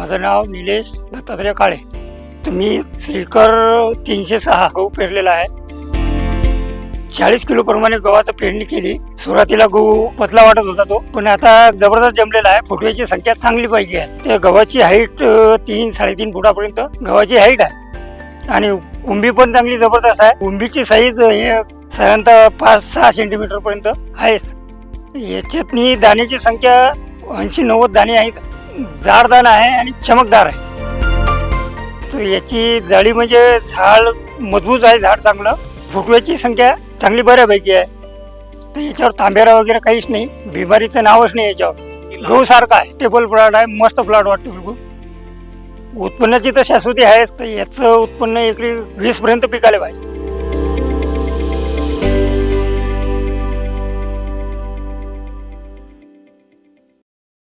माझं नाव निलेश दत्तात्रय काळे. तुम्ही श्रीकर तीनशे सहा गहू पेरलेला आहे. चाळीस किलो प्रमाणे गव्हाचं पेरणी केली. सुरुवातीला गहू पतला वाटत होता तो पण आता जबरदस्त जमलेला आहे. फुटव्याची संख्या चांगली पाहिजे आहे. ते गव्हाची हाईट तीन साडेतीन फुटापर्यंत गव्हाची हाईट आहे. आणि उंबी पण चांगली जबरदस्त आहे. उंबीची साईज हे साधारणतः पाच सहा सेंटीमीटर पर्यंत आहेच. याच्यातनी दाण्याची संख्या ऐंशी नव्वद दाणे आहेत. जाडदान आहे आणि चमकदार आहे. तर याची जाळी म्हणजे झाड मजबूत आहे झाड चांगलं. फुटव्याची संख्या चांगली बऱ्यापैकी आहे. तर याच्यावर तांबेरा वगैरे काहीच नाही बिमारीचं नावच नाही याच्यावर. गहू सारखा आहे टेबल प्लॉट आहे मस्त प्लॉट वाटते बिलकुल. उत्पन्नाची तर शाश्वती आहेच तर याचं उत्पन्न एकरी वीसपर्यंत पिकाले पाहिजे.